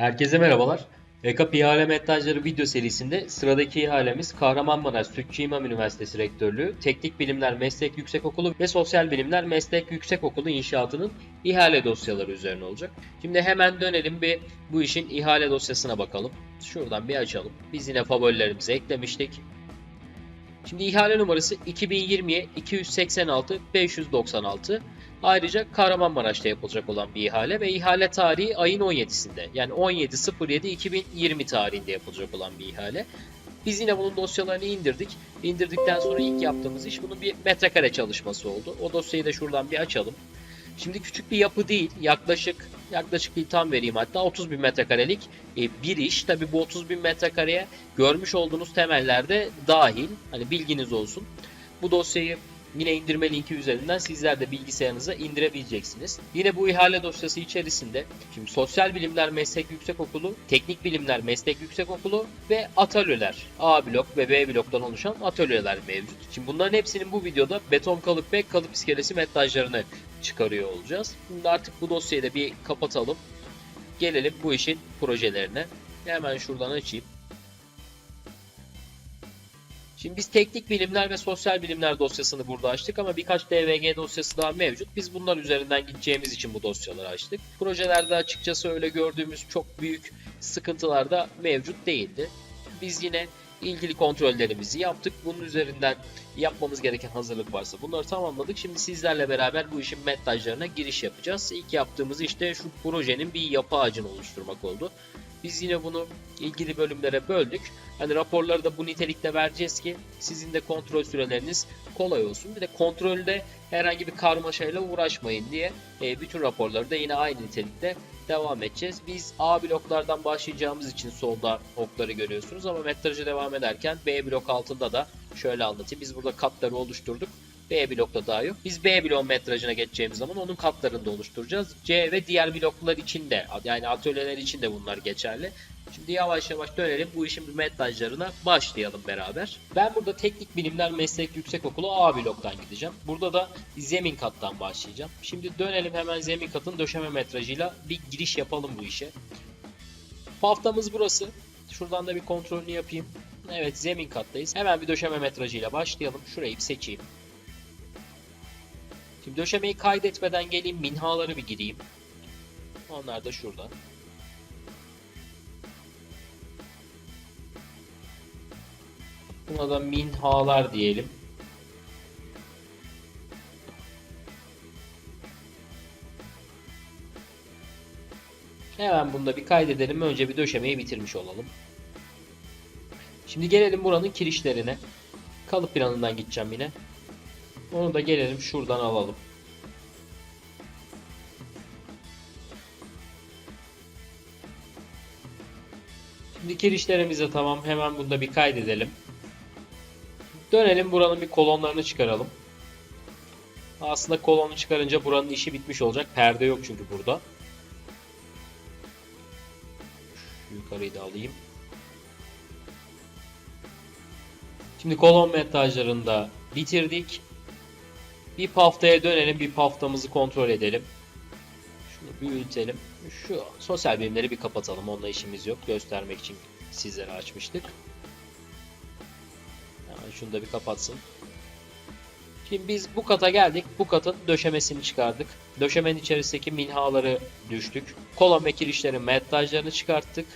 Herkese merhabalar. EKAP İhale Metajları video serisinde sıradaki ihalemiz Kahramanmaraş Sütçü İmam Üniversitesi Rektörlüğü, Teknik Bilimler Meslek Yüksekokulu ve Sosyal Bilimler Meslek Yüksekokulu inşaatının ihale dosyaları üzerine olacak. Şimdi hemen dönelim bir bu işin ihale dosyasına bakalım. Şuradan bir açalım. Biz yine favorilerimizi eklemiştik. Şimdi ihale numarası 2020'ye 286 596. Ayrıca Kahramanmaraş'ta yapılacak olan bir ihale ve ihale tarihi ayın 17'sinde. Yani 17.07.2020 tarihinde yapılacak olan bir ihale. Biz yine bunun dosyalarını indirdik. İndirdikten sonra ilk yaptığımız iş bunun bir metrekare çalışması oldu. O dosyayı da şuradan bir açalım. Şimdi küçük bir yapı değil. Yaklaşık yaklaşık bir tam vereyim hatta 30 bin metrekarelik e, bir iş. Tabi bu 30 bin metrekareye görmüş olduğunuz temellerde dahil. Hani bilginiz olsun. Bu dosyayı Yine indirme linki üzerinden sizler de bilgisayarınıza indirebileceksiniz. Yine bu ihale dosyası içerisinde şimdi Sosyal Bilimler Meslek Yüksekokulu, Teknik Bilimler Meslek Yüksekokulu ve atölyeler A blok ve B bloktan oluşan atölyeler mevcut. Şimdi bunların hepsinin bu videoda beton kalıp ve kalıp iskelesi metrajlarını çıkarıyor olacağız. Şimdi artık bu dosyayı da bir kapatalım. Gelelim bu işin projelerine. Hemen şuradan açayım. Şimdi biz teknik bilimler ve sosyal bilimler dosyasını burada açtık ama birkaç DVG dosyası daha mevcut. Biz bunlar üzerinden gideceğimiz için bu dosyaları açtık. Projelerde açıkçası öyle gördüğümüz çok büyük sıkıntılar da mevcut değildi. Biz yine ilgili kontrollerimizi yaptık. Bunun üzerinden yapmamız gereken hazırlık varsa bunları tamamladık. Şimdi sizlerle beraber bu işin metajlarına giriş yapacağız. İlk yaptığımız işte şu projenin bir yapı ağacını oluşturmak oldu. Biz yine bunu ilgili bölümlere böldük. Hani raporları da bu nitelikte vereceğiz ki sizin de kontrol süreleriniz kolay olsun. Bir de kontrolde herhangi bir karmaşayla uğraşmayın diye e, bütün raporları da yine aynı nitelikte devam edeceğiz. Biz A bloklardan başlayacağımız için solda okları görüyorsunuz ama metraja devam ederken B blok altında da şöyle anlatayım. Biz burada katları oluşturduk. B blokta daha yok. Biz B blok metrajına geçeceğimiz zaman onun katlarını da oluşturacağız. C ve diğer bloklar için de yani atölyeler için de bunlar geçerli. Şimdi yavaş yavaş dönelim bu işin bir metrajlarına başlayalım beraber. Ben burada Teknik Bilimler Meslek Yüksekokulu A bloktan gideceğim. Burada da zemin kattan başlayacağım. Şimdi dönelim hemen zemin katın döşeme metrajıyla bir giriş yapalım bu işe. Haftamız burası. Şuradan da bir kontrolünü yapayım. Evet zemin kattayız. Hemen bir döşeme metrajıyla başlayalım. Şurayı bir seçeyim. Şimdi döşemeyi kaydetmeden geleyim minhaları bir gireyim. Onlar da şurada. Buna da minhalar diyelim. Hemen bunu da bir kaydedelim. Önce bir döşemeyi bitirmiş olalım. Şimdi gelelim buranın kirişlerine. Kalıp planından gideceğim yine. Onu da gelelim şuradan alalım. Şimdi kirişlerimiz de tamam. Hemen bunu da bir kaydedelim. Dönelim buranın bir kolonlarını çıkaralım. Aslında kolonu çıkarınca buranın işi bitmiş olacak. Perde yok çünkü burada. Şu yukarıyı da alayım. Şimdi kolon metrajlarını da bitirdik. Bir paftaya dönelim. Bir paftamızı kontrol edelim. Şunu büyütelim. Şu sosyal bilimleri bir kapatalım. Onunla işimiz yok. Göstermek için sizlere açmıştık. Hemen şunu da bir kapatsın. Şimdi biz bu kata geldik. Bu katın döşemesini çıkardık. Döşemenin içerisindeki minhaları düştük. Kolon ve kirişlerin metrajlarını çıkarttık.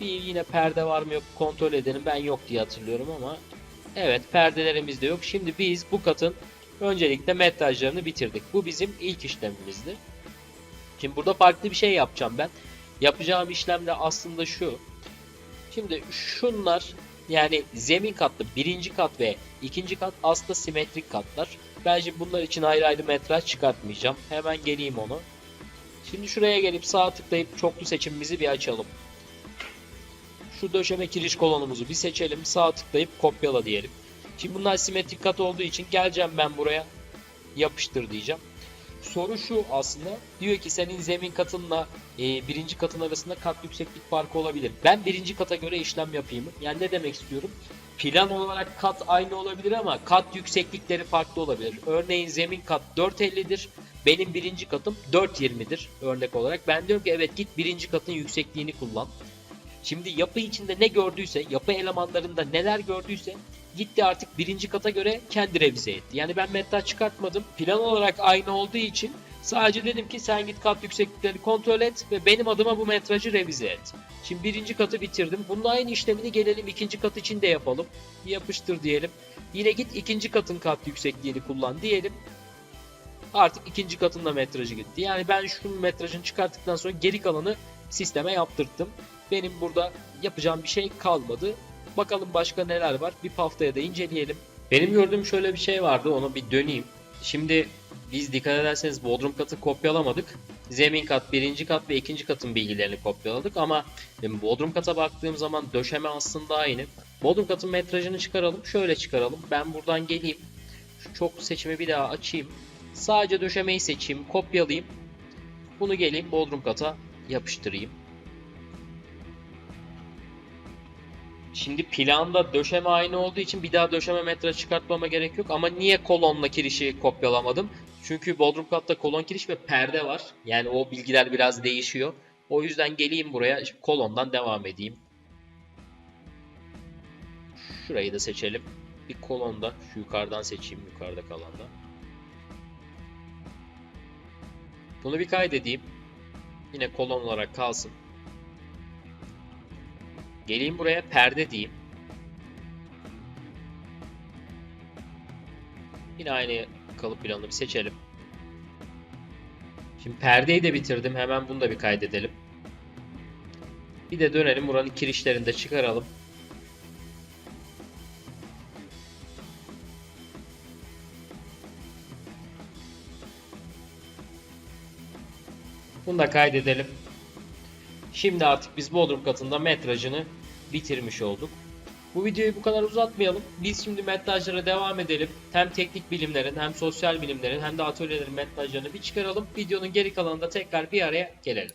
Bir yine perde var mı yok kontrol edelim. Ben yok diye hatırlıyorum ama Evet perdelerimiz de yok. Şimdi biz bu katın öncelikle metrajlarını bitirdik. Bu bizim ilk işlemimizdi. Şimdi burada farklı bir şey yapacağım ben. Yapacağım işlem de aslında şu. Şimdi şunlar yani zemin katlı birinci kat ve ikinci kat aslında simetrik katlar. Ben şimdi bunlar için ayrı ayrı metraj çıkartmayacağım. Hemen geleyim onu. Şimdi şuraya gelip sağ tıklayıp çoklu seçimimizi bir açalım. Şu döşeme kiriş kolonumuzu bir seçelim. Sağ tıklayıp kopyala diyelim. Şimdi bunlar simetrik kat olduğu için geleceğim ben buraya. Yapıştır diyeceğim. Soru şu aslında. Diyor ki senin zemin katınla e, birinci katın arasında kat yükseklik farkı olabilir. Ben birinci kata göre işlem yapayım. Yani ne demek istiyorum? plan olarak kat aynı olabilir ama kat yükseklikleri farklı olabilir. Örneğin zemin kat 4.50'dir. Benim birinci katım 4.20'dir örnek olarak. Ben diyorum ki evet git birinci katın yüksekliğini kullan. Şimdi yapı içinde ne gördüyse, yapı elemanlarında neler gördüyse gitti artık birinci kata göre kendi revize etti. Yani ben metal çıkartmadım. Plan olarak aynı olduğu için sadece dedim ki sen git kat yüksekliklerini kontrol et ve benim adıma bu metrajı revize et. Şimdi birinci katı bitirdim. Bunun aynı işlemini gelelim ikinci kat için de yapalım. Yapıştır diyelim. Yine git ikinci katın kat yüksekliğini kullan diyelim. Artık ikinci katın da metrajı gitti. Yani ben şunun metrajını çıkarttıktan sonra geri kalanı sisteme yaptırttım. Benim burada yapacağım bir şey kalmadı. Bakalım başka neler var. Bir haftaya da inceleyelim. Benim gördüğüm şöyle bir şey vardı. Ona bir döneyim. Şimdi biz dikkat ederseniz bodrum katı kopyalamadık. Zemin kat, birinci kat ve ikinci katın bilgilerini kopyaladık ama benim bodrum kata baktığım zaman döşeme aslında aynı. Bodrum katın metrajını çıkaralım. Şöyle çıkaralım. Ben buradan geleyim. Şu çok seçimi bir daha açayım. Sadece döşemeyi seçeyim, kopyalayayım. Bunu geleyim bodrum kata yapıştırayım. Şimdi planda döşeme aynı olduğu için bir daha döşeme metre çıkartmama gerek yok. Ama niye kolonla kirişi kopyalamadım? Çünkü bodrum katta kolon kiriş ve perde var. Yani o bilgiler biraz değişiyor. O yüzden geleyim buraya kolondan devam edeyim. Şurayı da seçelim. Bir kolonda şu yukarıdan seçeyim yukarıda kalanda. Bunu bir kaydedeyim. Yine kolon olarak kalsın. Geleyim buraya perde diyeyim. Yine aynı kalıp planını bir seçelim. Şimdi perdeyi de bitirdim. Hemen bunu da bir kaydedelim. Bir de dönelim buranın kirişlerini de çıkaralım. Bunu da kaydedelim. Şimdi artık biz Bodrum katında metrajını bitirmiş olduk. Bu videoyu bu kadar uzatmayalım. Biz şimdi metrajlara devam edelim. Hem teknik bilimlerin hem sosyal bilimlerin hem de atölyelerin metrajlarını bir çıkaralım. Videonun geri kalanında tekrar bir araya gelelim.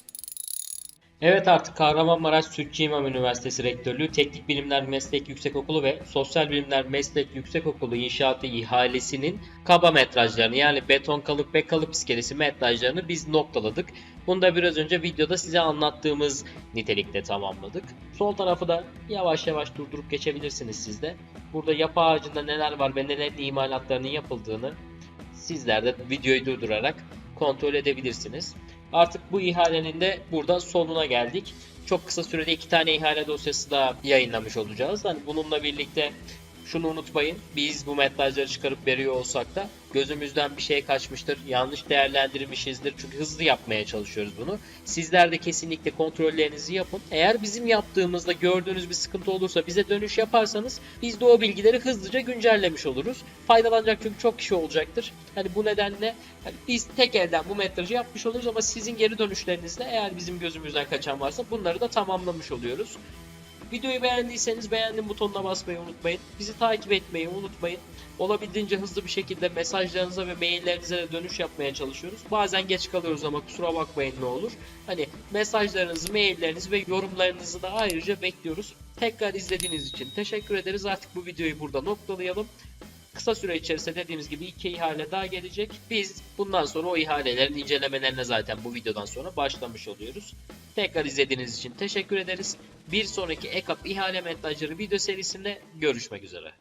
Evet artık Kahramanmaraş Sütçü İmam Üniversitesi Rektörlüğü Teknik Bilimler Meslek Yüksekokulu ve Sosyal Bilimler Meslek Yüksekokulu inşaatı ihalesinin kaba metrajlarını yani beton kalıp ve kalıp iskelesi metrajlarını biz noktaladık. Bunu da biraz önce videoda size anlattığımız nitelikte tamamladık. Sol tarafı da yavaş yavaş durdurup geçebilirsiniz siz de. Burada yapı harcında neler var ve nelerin imalatlarının yapıldığını sizler de videoyu durdurarak kontrol edebilirsiniz. Artık bu ihalenin de burada sonuna geldik. Çok kısa sürede iki tane ihale dosyası da yayınlamış olacağız. Hani bununla birlikte şunu unutmayın. Biz bu metrajları çıkarıp veriyor olsak da gözümüzden bir şey kaçmıştır. Yanlış değerlendirmişizdir. Çünkü hızlı yapmaya çalışıyoruz bunu. Sizler de kesinlikle kontrollerinizi yapın. Eğer bizim yaptığımızda gördüğünüz bir sıkıntı olursa bize dönüş yaparsanız biz de o bilgileri hızlıca güncellemiş oluruz. Faydalanacak çünkü çok kişi olacaktır. Hani bu nedenle hani biz tek elden bu metrajı yapmış oluruz ama sizin geri dönüşlerinizle eğer bizim gözümüzden kaçan varsa bunları da tamamlamış oluyoruz. Videoyu beğendiyseniz beğendim butonuna basmayı unutmayın. Bizi takip etmeyi unutmayın. Olabildiğince hızlı bir şekilde mesajlarınıza ve maillerinize de dönüş yapmaya çalışıyoruz. Bazen geç kalıyoruz ama kusura bakmayın ne olur. Hani mesajlarınızı, maillerinizi ve yorumlarınızı da ayrıca bekliyoruz. Tekrar izlediğiniz için teşekkür ederiz. Artık bu videoyu burada noktalayalım. Kısa süre içerisinde dediğimiz gibi iki ihale daha gelecek. Biz bundan sonra o ihalelerin incelemelerine zaten bu videodan sonra başlamış oluyoruz. Tekrar izlediğiniz için teşekkür ederiz. Bir sonraki EKAP ihale metrajları video serisinde görüşmek üzere.